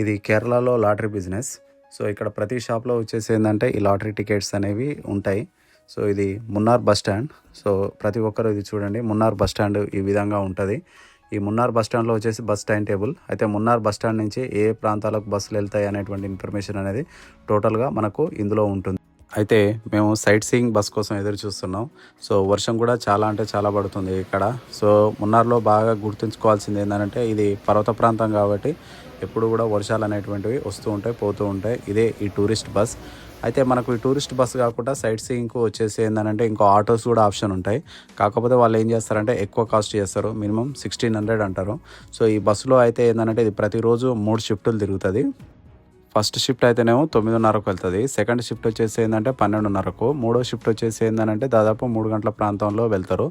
ఇది కేరళలో lottery business. So ఇక్కడ ప్రతి షాప్లో వచ్చేసి ఏంటంటే ఈ లాటరీ టికెట్స్ అనేవి ఉంటాయి. సో ఇది మున్నార్ బస్ స్టాండ్. సో ప్రతి ఒక్కరు ఇది చూడండి. మున్నార్ బస్ స్టాండ్ ఈ విధంగా ఉంటుంది. ఈ మున్నార్ బస్ స్టాండ్లో వచ్చేసి బస్ టైం టేబుల్. అయితే మున్నార్ బస్ స్టాండ్ నుంచి ఏ ప్రాంతాలకు బస్సులు వెళ్తాయి అనేటువంటి ఇన్ఫర్మేషన్ అనేది టోటల్గా మనకు ఇందులో ఉంటుంది. అయితే మేము సైట్ సీయింగ్ బస్ కోసం ఎదురు చూస్తున్నాం. సో వర్షం కూడా చాలా అంటే చాలా పడుతుంది ఇక్కడ. సో మున్నార్లో బాగా గుర్తుంచుకోవాల్సింది ఏంటంటే ఇది పర్వత ప్రాంతం కాబట్టి ఎప్పుడు కూడా వర్షాలు అనేటువంటివి వస్తూ ఉంటాయి పోతూ ఉంటాయి. ఇదే ఈ టూరిస్ట్ బస్. అయితే మనకు ఈ టూరిస్ట్ బస్ కాకుండా సైట్ సీయింగ్కు వచ్చేసి ఏంటంటే ఇంకో ఆటోస్ కూడా ఆప్షన్ ఉంటాయి. కాకపోతే వాళ్ళు ఏం చేస్తారంటే ఎక్కువ కాస్ట్ చేస్తారు మినిమం సిక్స్టీన్ హండ్రెడ్ అంటారు. సో ఈ బస్సులో అయితే ఏంటంటే ఇది ప్రతిరోజు మూడు షిఫ్టులు తిరుగుతుంది. ఫస్ట్ షిఫ్ట్ అయితేనేమో తొమ్మిదిన్నరకు వెళ్తుంది. సెకండ్ షిఫ్ట్ వచ్చేసి ఏంటంటే పన్నెండున్నరకు. మూడో షిఫ్ట్ వచ్చేసి ఏంటంటే దాదాపు మూడు గంటల ప్రాంతంలో వెళ్తారు.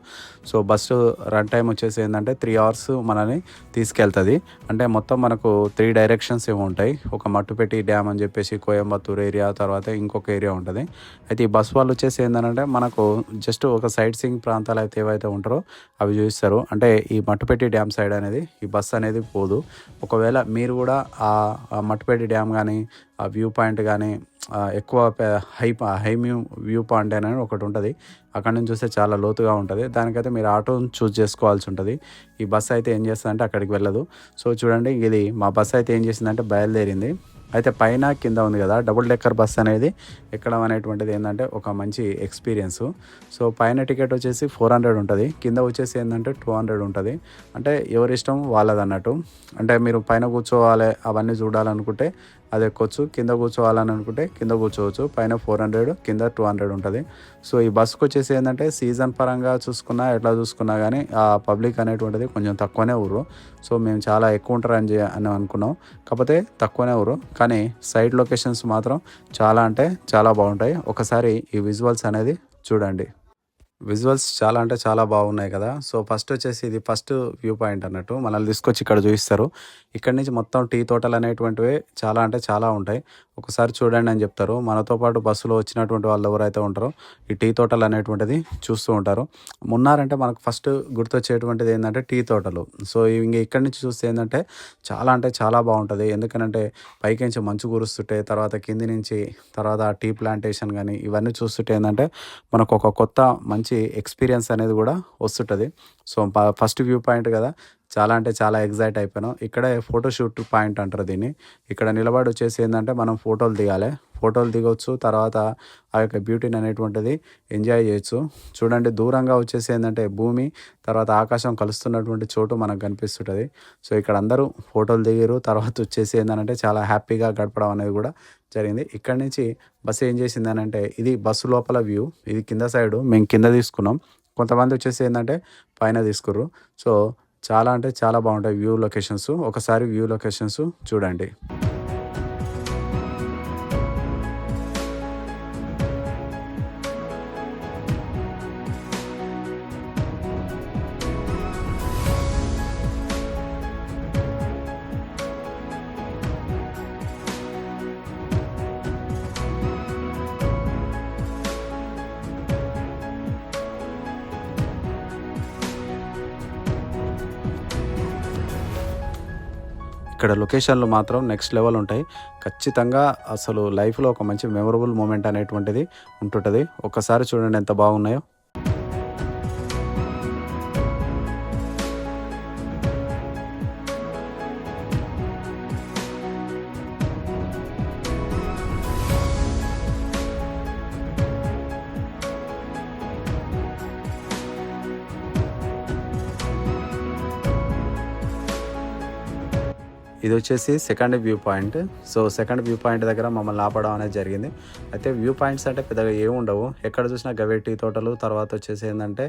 సో బస్సు రన్ టైం వచ్చేసి ఏంటంటే త్రీ అవర్స్ మనని తీసుకెళ్తుంది. అంటే మొత్తం మనకు త్రీ డైరెక్షన్స్ ఏమో ఉంటాయి. ఒక మట్టుపెట్టి డ్యామ్ అని చెప్పేసి కోయంబత్తూరు ఏరియా తర్వాత ఇంకొక ఏరియా ఉంటుంది. అయితే ఈ బస్ వాళ్ళు వచ్చేసి ఏంటంటే మనకు జస్ట్ ఒక సైట్ సీయింగ్ ప్రాంతాలు అయితే ఏవైతే ఉంటారో అవి చూపిస్తారు అంటే ఈ మట్టుపెట్టి డ్యామ్ సైడ్ అనేది ఈ బస్ అనేది పోదు. ఒకవేళ మీరు కూడా ఆ మట్టుపెట్టి డ్యామ్ కానీ ఆ వ్యూ పాయింట్ కానీ ఎక్కువ high high view view point అనేది ఒకటి ఉంటుంది. అక్కడ నుంచి చూస్తే చాలా లోతుగా ఉంటుంది. దానికైతే మీరు ఆటోని చూస్ చేసుకోవాల్సి ఉంటుంది. ఈ బస్సు అయితే ఏం చేస్తుందంటే అక్కడికి వెళ్ళదు. సో చూడండి ఇది మా బస్ అయితే ఏం చేసిందంటే బయలుదేరింది. అయితే పైన కింద ఉంది కదా డబుల్ డెక్కర్ బస్ అనేది. ఎక్కడం అనేటువంటిది ఏంటంటే ఒక మంచి ఎక్స్పీరియన్స్. సో పైన టికెట్ వచ్చేసి ఫోర్ హండ్రెడ్ ఉంటుంది. కింద వచ్చేసి ఏంటంటే టూ హండ్రెడ్ ఉంటుంది. అంటే ఎవరి ఇష్టం వాళ్ళది అన్నట్టు అంటే మీరు పైన కూర్చోవాలి అవన్నీ చూడాలనుకుంటే అది ఎక్కొచ్చు కింద కూర్చోవాలని అనుకుంటే కింద కూర్చోవచ్చు పైన ఫోర్ హండ్రెడ్ కింద టూ హండ్రెడ్ ఉంటుంది. సో ఈ బస్సుకు వచ్చేసి ఏంటంటే సీజన్ పరంగా చూసుకున్నా ఎట్లా చూసుకున్నా కానీ ఆ పబ్లిక్ అనేటువంటిది కొంచెం తక్కువనే ఊరు. సో మేము చాలా ఎక్కువ ఉంటారని అని అని అనుకున్నాం. కాకపోతే తక్కువనే ఊరు. కానీ సైడ్ లొకేషన్స్ మాత్రం చాలా అంటే చాలా బాగుంటాయి. ఒకసారి ఈ విజువల్స్ అనేది చూడండి. విజువల్స్ చాలా అంటే చాలా బాగున్నాయి కదా. సో ఫస్ట్ వచ్చేసి ఇది ఫస్ట్ వ్యూ పాయింట్ అన్నట్టు మనల్ని తీసుకొచ్చి ఇక్కడ చూపిస్తారు. ఇక్కడ నుంచి మొత్తం టీ తోటలు అనేటువంటివి చాలా అంటే చాలా ఉంటాయి. ఒకసారి చూడండి అని చెప్తారు. మనతో పాటు బస్సులో వచ్చినటువంటి వాళ్ళు ఎవరైతే ఉంటారో ఈ టీ తోటలు అనేటువంటిది చూస్తూ ఉంటారు. మున్నారంటే మనకు ఫస్ట్ గుర్తొచ్చేటువంటిది ఏంటంటే టీ తోటలు. సో ఇంక ఇక్కడి నుంచి చూస్తే ఏంటంటే చాలా అంటే చాలా బాగుంటుంది. ఎందుకంటే పైకి నుంచి మంచు కురుస్తుంటే తర్వాత కింది నుంచి తర్వాత టీ ప్లాంటేషన్ కానీ ఇవన్నీ చూస్తుంటే ఏంటంటే మనకు ఒక కొత్త మంచి ఎక్స్పీరియన్స్ అనేది కూడా వస్తుంటుంది. సో ఫస్ట్ వ్యూ పాయింట్ కదా. చాలా అంటే చాలా ఎగ్జైట్ అయిపోయాను. ఇక్కడే ఫోటోషూట్ పాయింట్ అంటారు దీన్ని. ఇక్కడ నిలబడి వచ్చేసి ఏంటంటే మనం ఫోటోలు దిగాలి. ఫోటోలు దిగొచ్చు తర్వాత ఆ యొక్క బ్యూటీని అనేటువంటిది ఎంజాయ్ చేయొచ్చు. చూడండి దూరంగా వచ్చేసి ఏంటంటే భూమి తర్వాత ఆకాశం కలుస్తున్నటువంటి చోటు మనకు కనిపిస్తుంటుంది. సో ఇక్కడ అందరూ ఫోటోలు దిగారు తర్వాత వచ్చేసి ఏంటంటే చాలా హ్యాపీగా గడపడం అనేది కూడా జరిగింది. ఇక్కడ నుంచి బస్సు ఏం చేసిందనంటే ఇది బస్సు లోపల వ్యూ ఇది కింద సైడు మేము కింద తీసుకున్నాం. కొంతమంది వచ్చేసి ఏంటంటే పైన తీసుకుర్రు. సో చాలా అంటే చాలా బాగుంటాయి వ్యూ లొకేషన్స్. ఒకసారి వ్యూ లొకేషన్స్ చూడండి. ఇక్కడ లొకేషన్లు మాత్రం నెక్స్ట్ లెవెల్ ఉంటాయి. ఖచ్చితంగా అసలు లైఫ్లో ఒక మంచి మెమొరబుల్ మూమెంట్ అనేటువంటిది ఉంటుంటుంది. ఒక్కసారి చూడండి ఎంత బాగున్నాయో. ఇది వచ్చేసి second view point so second view point దగ్గర మమ్మల్ని ఆపడం అనేది జరిగింది. అయితే వ్యూ పాయింట్స్ అంటే పెద్దగా ఏమి ఉండవు. ఎక్కడ చూసినా గవే టీ తోటలు తర్వాత వచ్చేసి ఏంటంటే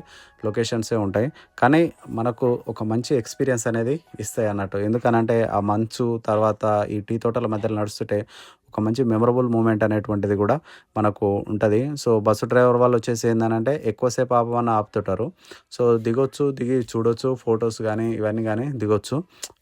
లొకేషన్సే ఉంటాయి. కానీ మనకు ఒక మంచి ఎక్స్పీరియన్స్ అనేది ఇస్తాయి అన్నట్టు. ఎందుకనంటే ఆ మంచు తర్వాత ఈ టీ తోటల మధ్యలో నడుస్తుంటే ఒక మంచి మెమరబుల్ మూమెంట్ అనేటువంటిది కూడా మనకు ఉంటుంది. సో బస్సు డ్రైవర్ వాళ్ళు వచ్చేసి ఏంటంటే ఎక్కువసేపు ఆపమని ఆపుతుంటారు. సో దిగొచ్చు దిగి చూడొచ్చు ఫొటోస్ కానీ ఇవన్నీ కానీ దిగొచ్చు.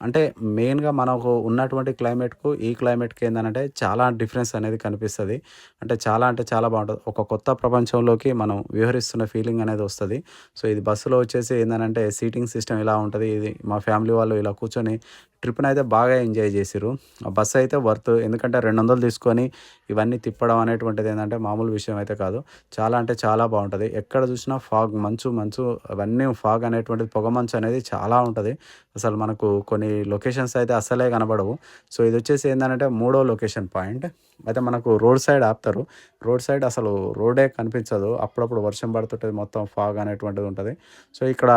అంటే మెయిన్గా మనకు ఉన్నటువంటి క్లైమేట్కు ఈ క్లైమేట్కి ఏంటంటే చాలా డిఫరెన్స్ అనేది కనిపిస్తుంది. అంటే చాలా అంటే చాలా బాగుంటుంది. ఒక కొత్త ప్రపంచంలోకి మనం వ్యవహరిస్తున్న ఫీలింగ్ అనేది వస్తుంది. సో ఇది బస్సులో వచ్చేసి ఏంటంటే సీటింగ్ సిస్టమ్ ఇలా ఉంటుంది. ఇది మా ఫ్యామిలీ వాళ్ళు ఇలా కూర్చొని ట్రిప్ని అయితే బాగా ఎంజాయ్ చేసిరు ఆ బస్సు అయితే వర్త్ ఎందుకంటే రెండు వందలు తీసుకొని ఇవన్నీ తిప్పడం అనేటువంటిది ఏంటంటే మామూలు విషయం అయితే కాదు. చాలా అంటే చాలా బాగుంటుంది. ఎక్కడ చూసినా ఫాగ్ మంచు మంచు అవన్నీ ఫాగ్ అనేటువంటిది పొగ మంచు అనేది చాలా ఉంటుంది. అసలు మనకు కొన్ని లొకేషన్స్ అయితే అసలే కనబడవు. సో ఇది వచ్చేసి ఏంటంటే మూడో లొకేషన్ పాయింట్. అయితే మనకు రోడ్ సైడ్ ఆపుతారు. రోడ్ సైడ్ అసలు రోడే కనిపించదు. అప్పుడప్పుడు వర్షం పడుతుంటుంది మొత్తం ఫాగ్ అనేటువంటిది ఉంటుంది. సో ఇక్కడ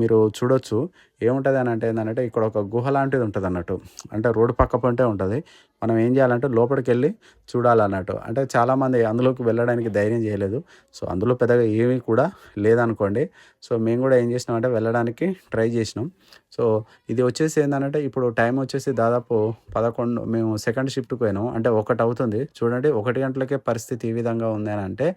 మీరు చూడొచ్చు. ఏముంటుంది అని అంటే ఏంటంటే ఇక్కడ ఒక గుహ లాంటిది ఉంటుంది అన్నట్టు అంటే రోడ్డు పక్క పంటే ఉంటుంది. మనం ఏం చేయాలంటే లోపలికి వెళ్ళి చూడాలన్నట్టు. అంటే చాలామంది అందులోకి వెళ్ళడానికి ధైర్యం చేయలేదు. సో అందులో పెద్దగా ఏమీ కూడా లేదనుకోండి. సో మేము కూడా ఏం చేసినామంటే వెళ్ళడానికి ట్రై చేసినాం. సో ఇది వచ్చేసి ఏంటంటే ఇప్పుడు టైం వచ్చేసి దాదాపు పదకొండు మేము సెకండ్ షిఫ్ట్కి పోయినాం. అంటే ఒకటి అవుతుంది. చూడండి ఒకటి గంటలకే పరిస్థితి ఈ విధంగా ఉంది అని అంటే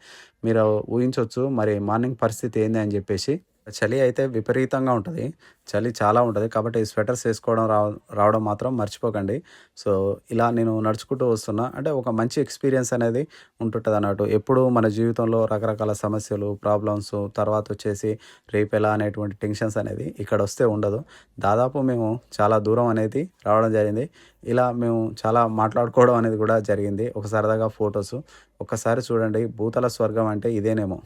మీరు ఊహించవచ్చు మరి మార్నింగ్ పరిస్థితి ఏంది అని చెప్పేసి చలి అయితే విపరీతంగా ఉంటుంది. చలి చాలా ఉంటుంది. కాబట్టి స్వెటర్స్ వేసుకోవడం రావ రావడం మాత్రం మర్చిపోకండి. సో ఇలా నేను నడుచుకుంటూ వస్తున్నా. అంటే ఒక మంచి ఎక్స్పీరియన్స్ అనేది ఉంటుంటుంది అన్నట్టు ఎప్పుడు మన జీవితంలో రకరకాల సమస్యలు ప్రాబ్లమ్స్ తర్వాత వచ్చేసి రేపు ఎలా అనేటువంటి టెన్షన్స్ అనేది ఇక్కడ వస్తే ఉండదు. దాదాపు మేము చాలా దూరం అనేది రావడం జరిగింది. ఇలా మేము చాలా మాట్లాడుకోవడం అనేది కూడా జరిగింది. ఒక సరదాగా ఫొటోస్. ఒక్కసారి చూడండి. భూతల స్వర్గం అంటే ఇదేనేమో.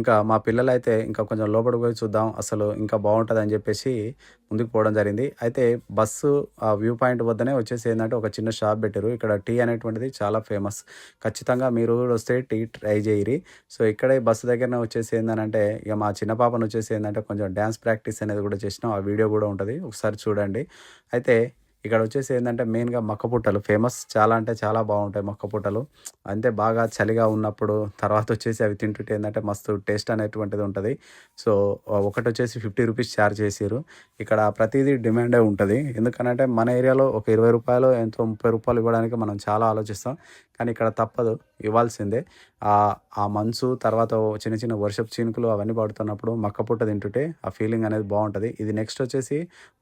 ఇంకా మా పిల్లలైతే ఇంకా కొంచెం లోపలికి పోయి చూద్దాం అసలు ఇంకా బాగుంటుంది అని చెప్పేసి ముందుకు పోవడం జరిగింది. అయితే బస్సు ఆ వ్యూ పాయింట్ వద్దనే వచ్చేసి ఏంటంటే ఒక చిన్న షాప్ పెట్టారు. ఇక్కడ టీ అనేటువంటిది చాలా ఫేమస్. ఖచ్చితంగా మీరు కూడా వస్తే టీ ట్రై చేయరి. సో ఇక్కడే బస్సు దగ్గరనే వచ్చేసి ఏంటంటే ఇక మా చిన్న పాపను వచ్చేసి ఏంటంటే కొంచెం డ్యాన్స్ ప్రాక్టీస్ అనేది కూడా చేసినాం. ఆ వీడియో కూడా ఉంటుంది. ఒకసారి చూడండి. అయితే ఇక్కడ వచ్చేసి ఏంటంటే మెయిన్గా మక్కపుట్టలు ఫేమస్ చాలా అంటే చాలా బాగుంటాయి మక్కపుట్టలు అంతే బాగా చలిగా ఉన్నప్పుడు తర్వాత వచ్చేసి అవి తింటుంటే ఏంటంటే మస్తు టేస్ట్ అనేటువంటిది ఉంటుంది. సో ఒకటి వచ్చేసి ఫిఫ్టీ రూపీస్ ఛార్జ్ చేసారు ఇక్కడ ప్రతిదీ డిమాండే ఉంటుంది. ఎందుకనంటే మన ఏరియాలో ఒక ఇరవై రూపాయలు ఎంతో ముప్పై రూపాయలు ఇవ్వడానికి మనం చాలా ఆలోచిస్తాం. కానీ ఇక్కడ తప్పదు. ఇవ్వాల్సిందే. ఆ మంచు తర్వాత చిన్న చిన్న వర్షపు చినుకులు అవన్నీ పడుతున్నప్పుడు మక్కపుట్ట తింటుంటే ఆ ఫీలింగ్ అనేది బాగుంటుంది. ఇది నెక్స్ట్ వచ్చేసి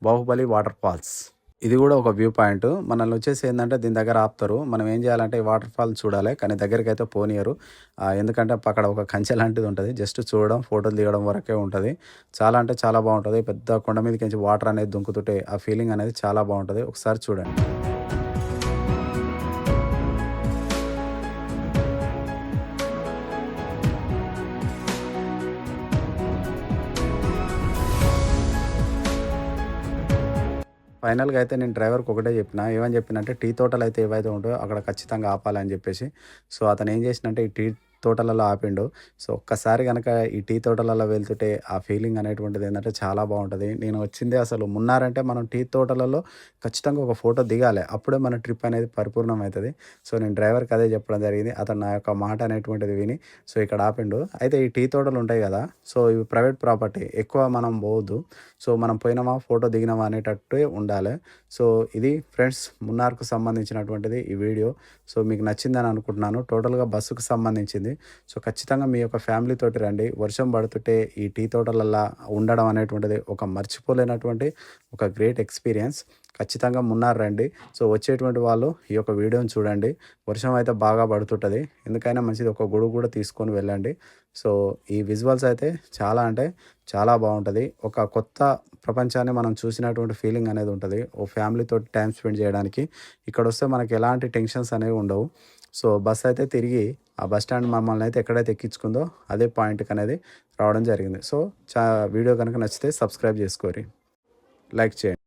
బాహుబలి వాటర్ ఫాల్స్. ఇది కూడా ఒక వ్యూ పాయింట్. మనల్ని వచ్చేసి ఏంటంటే దీని దగ్గర ఆపుతారు. మనం ఏం చేయాలంటే ఈ వాటర్ ఫాల్ చూడాలి. కానీ దగ్గరికి అయితే పోనీయరు ఎందుకంటే అక్కడ ఒక కంచె లాంటిది ఉంటుంది. జస్ట్ చూడడం ఫోటోలు దిగడం వరకే ఉంటుంది. చాలా అంటే చాలా బాగుంటుంది. పెద్ద కొండ మీదకి వాటర్ అనేది దుంకుతుంటే ఆ ఫీలింగ్ అనేది చాలా బాగుంటుంది. ఒకసారి చూడండి. ఫైనల్గా అయితే నేను డ్రైవర్కి ఒకటే చెప్పిన. ఏమని చెప్పినంటే టీ తోటలు అయితే ఏవైతే ఉంటాయో అక్కడ ఖచ్చితంగా ఆపాలని చెప్పేసి. సో అతను ఏం చేసినంటే ఈ టీ తోటలలో ఆపిండు. సో ఒక్కసారి కనుక ఈ టీ తోటలలో వెళ్తుంటే ఆ ఫీలింగ్ అనేటువంటిది ఏంటంటే చాలా బాగుంటుంది. నేను వచ్చింది అసలు మున్నారంటే మనం టీ తోటలలో ఖచ్చితంగా ఒక ఫోటో దిగాలి. అప్పుడే మన ట్రిప్ అనేది పరిపూర్ణం అవుతుంది సో నేను డ్రైవర్కి అదే చెప్పడం జరిగింది. అతను నా యొక్క మాట అనేటువంటిది విని సో ఇక్కడ ఆపిండు. అయితే ఈ టీ తోటలు ఉంటాయి కదా సో ఇవి ప్రైవేట్ ప్రాపర్టీ. ఎక్కువ మనం పోవద్దు. సో మనం పోయినామా ఫోటో దిగినామా అనేటట్టు ఉండాలి. సో ఇది ఫ్రెండ్స్ మున్నార్కు సంబంధించినటువంటిది ఈ వీడియో. సో మీకు నచ్చిందని అనుకుంటున్నాను. టోటల్గా బస్సుకు సంబంధించింది. సో ఖచ్చితంగా మీ యొక్క ఫ్యామిలీతోటి రండి. వర్షం పడుతుంటే ఈ టీ తోటలల్లా ఉండడం అనేటువంటిది ఒక మర్చిపోలేనటువంటి ఒక గ్రేట్ ఎక్స్పీరియన్స్. ఖచ్చితంగా మున్నారు రండి. సో వచ్చేటువంటి వాళ్ళు ఈ యొక్క వీడియోని చూడండి. వర్షం అయితే బాగా పడుతుంటుంది. ఎందుకైనా మంచిది ఒక గొడుగు కూడా తీసుకొని వెళ్ళండి. సో ఈ విజువల్స్ అయితే చాలా అంటే చాలా బాగుంటుంది. ఒక కొత్త ప్రపంచాన్ని మనం చూసినటువంటి ఫీలింగ్ అనేది ఉంటుంది. ఓ ఫ్యామిలీతో టైం స్పెండ్ చేయడానికి. ఇక్కడ వస్తే మనకి ఎలాంటి టెన్షన్స్ అనేవి ఉండవు. సో బస్ అయితే తిరిగి ఆ బస్ స్టాండ్ మమ్మల్ని అయితే ఎక్కడైతే ఎక్కించుకుందో అదే పాయింట్కి అనేది రావడం జరిగింది. సో చా వీడియో కనుక నచ్చితే సబ్స్క్రైబ్ చేసుకోరి. లైక్ చేయండి.